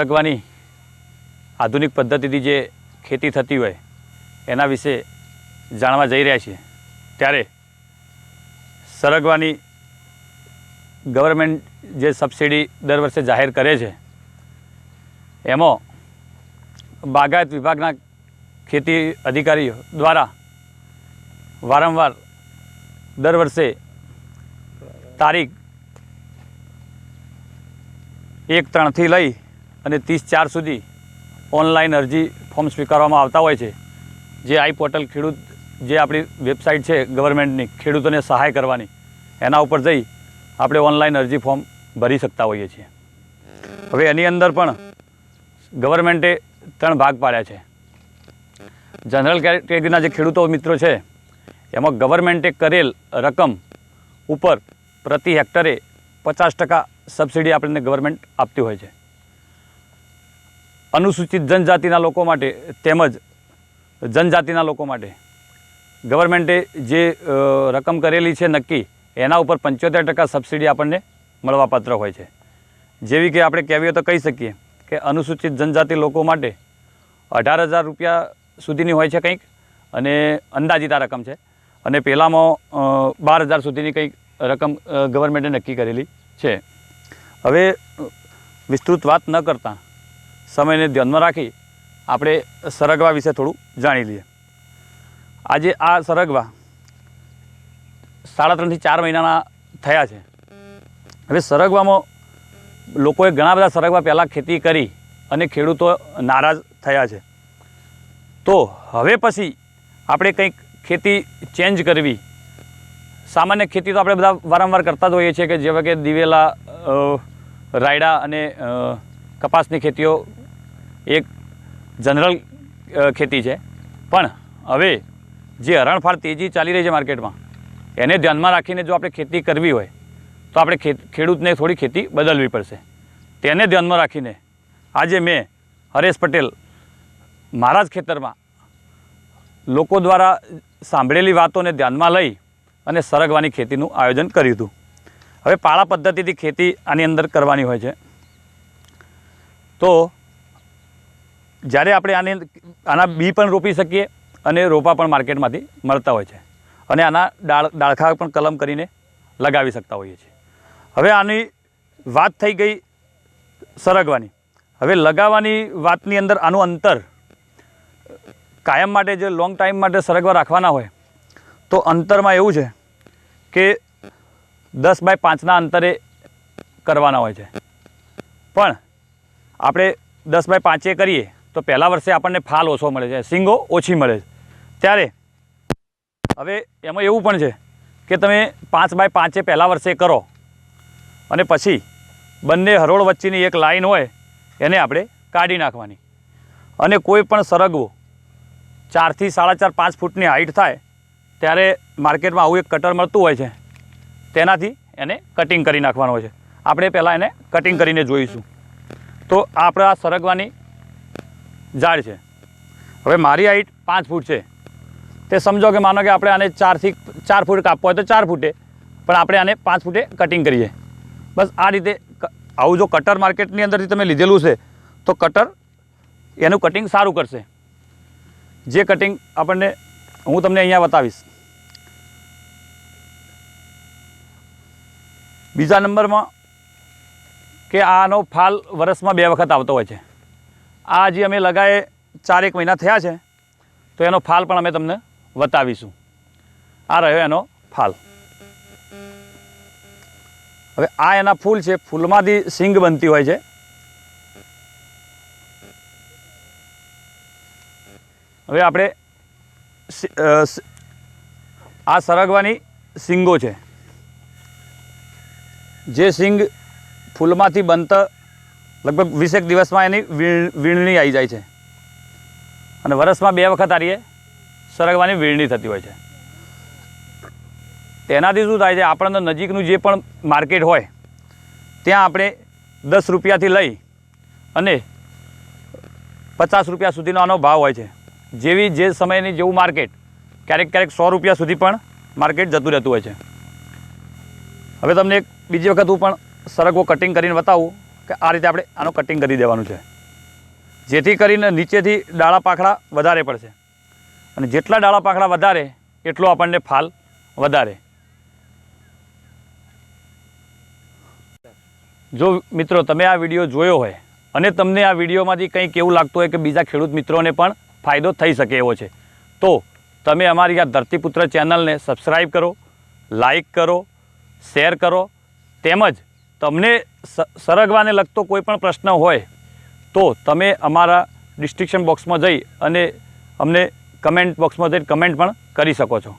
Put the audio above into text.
સરગવાની આધુનિક પદ્ધતિથી જે ખેતી થતી હોય, એના વિશે જાણવા જઈ રહ્યા છીએ. ત્યારે સરગવાની ગવર્મેન્ટ જે સબસિડી દર વર્ષે જાહેર કરે છે, એમાં બાગાયત વિભાગના ખેતી અધિકારીઓ દ્વારા વારંવાર દર વર્ષે તારીખ એક ત્રણથી લઈ અને ત્રીસ ચાર સુધી ઓનલાઈન અરજી ફોર્મ સ્વીકારવામાં આવતા હોય છે. જે આઈ પોર્ટલ ખેડૂત, જે આપણી વેબસાઇટ છે ગવર્મેન્ટની ખેડૂતોને સહાય કરવાની, એના ઉપર જઈ આપણે ઓનલાઈન અરજી ફોર્મ ભરી શકતા હોઈએ છીએ. હવે એની અંદર પણ ગવર્મેન્ટે ત્રણ ભાગ પાડ્યા છે. જનરલ કેટેગરીના જે ખેડૂતો મિત્રો છે, એમાં ગવર્મેન્ટે કરેલ રકમ ઉપર પ્રતિ હેક્ટરે પચાસ ટકા સબસિડી આપણને ગવર્મેન્ટ આપતી હોય છે. અનુસૂચિત જનજાતિના લોકો માટે તેમજ જનજાતિના લોકો માટે ગવર્મેન્ટે જે રકમ કરેલી છે નક્કી, એના ઉપર પંચોતેર ટકા સબસિડી આપણને મળવાપાત્ર હોય છે. જેવી કે આપણે કહેવી હોય તો કહી શકીએ કે અનુસૂચિત જનજાતિ લોકો માટે અઢાર હજાર રૂપિયા સુધીની હોય છે કંઈક અને અંદાજિત આ રકમ છે. અને પહેલાંમાં બાર હજાર સુધીની કંઈક રકમ ગવર્મેન્ટે નક્કી કરેલી છે. હવે વિસ્તૃત વાત ન કરતાં સમયને ધ્યાનમાં રાખી આપણે સરગવા વિશે થોડું જાણી લઈએ. આજે આ સરગવા સાડા ત્રણથી ચાર મહિનાના થયા છે. હવે સરગવામાં લોકોએ ઘણા બધા સરગવા પહેલાં ખેતી કરી અને ખેડૂતો નારાજ થયા છે. તો હવે પછી આપણે કંઈક ખેતી ચેન્જ કરવી. સામાન્ય ખેતી તો આપણે બધા વારંવાર કરતા જ હોઈએ છીએ કે જેવા કે દિવેલા રાયડા અને કપાસની ખેતીઓ એક જનરલ ખેતી છે. પણ હવે જે હરણફાળ તેજી ચાલી રહી છે માર્કેટમાં, એને ધ્યાનમાં રાખીને જો આપણે ખેતી કરવી હોય, તો આપણે ખેડૂતને થોડી ખેતી બદલવી પડશે. તેને ધ્યાનમાં રાખીને આજે મેં હરેશ પટેલ મારા જ ખેતરમાં લોકો દ્વારા સાંભળેલી વાતોને ધ્યાનમાં લઈ અને સરગવાની ખેતીનું આયોજન કર્યું હતું. હવે પાળા પદ્ધતિથી ખેતી આની અંદર કરવાની હોય છે. તો જ્યારે આપણે આની આના બી પણ રોપી શકીએ અને રોપા પણ માર્કેટમાંથી મળતા હોય છે. અને આના ડાળ, ડાળખા પણ કલમ કરીને લગાવી શકતા હોઈએ છીએ. હવે આની વાત થઈ ગઈ સરગવાની. હવે લગાવવાની વાતની અંદર આનું અંતર, કાયમ માટે જે લોંગ ટાઈમ માટે સરગવા રાખવાના હોય, તો અંતરમાં એવું છે કે દસ બાય પાંચના અંતરે કરવાના હોય છે. પણ આપણે દસ બાય પાંચે કરીએ તો પહેલા વર્ષે આપણને ફાલ ઓછો મળે છે, સિંગો ઓછી મળે છે. ત્યારે હવે એમાં એવું પણ છે કે તમે પાંચ બાય પાંચે પહેલા વર્ષે કરો અને પછી બંને હરોળ વચ્ચેની એક લાઈન હોય એને આપણે કાઢી નાખવાની. અને કોઈ પણ સરગવો ચારથી સાડા ચાર પાંચ ફૂટની હાઈટ થાય ત્યારે માર્કેટમાં આવું એક કટર મળતું હોય છે, તેનાથી એને કટિંગ કરી નાખવાનું હોય છે. આપણે પહેલાં એને કટિંગ કરીને જોઈશું. તો આપણે આ સરગવાની ઝાડ છે. હવે મારી હાઈટ પાંચ ફૂટ છે. તે સમજો કે માનો કે આપણે આને ચારથી ચાર ફૂટ કાપવો હોય તો ચાર ફૂટે, પણ આપણે આને પાંચ ફૂટે કટિંગ કરીએ. બસ આ રીતે આવું જો કટર માર્કેટની અંદરથી તમે લીધેલું છે, તો કટર એનું કટિંગ સારું કરશે. જે કટિંગ આપણને, હું તમને અહીંયા બતાવીશ. બીજા નંબરમાં કે આનો ફાલ વરસમાં બે વખત આવતો હોય છે. આ અમે અમે લગાએ ચારેક મહિના થયા છે, તો એનો ફાલ પણ અમે તમને બતાવીશું. આ રહ્યો એનો ફાલ. હવે આ એના ફૂલ છે, ફૂલમાંથી સિંગ બનતી હોય છે. હવે આપણે આ સરગવાની સિંગો છે. જે સિંગ ફૂલમાંથી બનતા લગભગ વીસેક દિવસમાં એની વીણ, વીણણી આવી જાય છે. અને વરસમાં બે વખત આરીએ સરગવાની વીણણી થતી હોય છે. તેનાથી શું થાય છે, આપણને નજીકનું જે પણ માર્કેટ હોય, ત્યાં આપણે દસ રૂપિયાથી લઈ અને પચાસ રૂપિયા સુધીનો આનો ભાવ હોય છે. જેવી જે સમયની જેવું માર્કેટ, ક્યારેક ક્યારેક સો રૂપિયા સુધી પણ માર્કેટ જતું રહેતું હોય છે. હવે તમને એક બીજી વખત હું પણ સરગવો કટિંગ કરીને બતાવું. કે આ રીતે આપણે આનું કટિંગ કરી દેવાનું છે. જેથી કરીને નીચેથી ડાળા પાંખડા વધારે પડશે. અને જેટલા ડાળા પાંખડા વધારે, એટલો આપણને ફાલ વધારે. જો મિત્રો તમે આ વીડિયો જોયો હોય અને તમને આ વિડીયોમાંથી કંઈક એવું લાગતું હોય કે બીજા ખેડૂત મિત્રોને પણ ફાયદો થઈ શકે એવો છે, તો તમે અમારી આ ધરતીપુત્ર ચેનલને સબસ્ક્રાઈબ કરો લાઈક કરો શેર કરો, તેમજ તમને સરગવાને લગતો કોઈ પણ પ્રશ્ન હોય, તો તમે અમારા ડિસ્ક્રિપ્શન બોક્સમાં જઈ અને અમને કમેન્ટ બોક્સમાં જઈને કમેન્ટ પણ કરી શકો છો.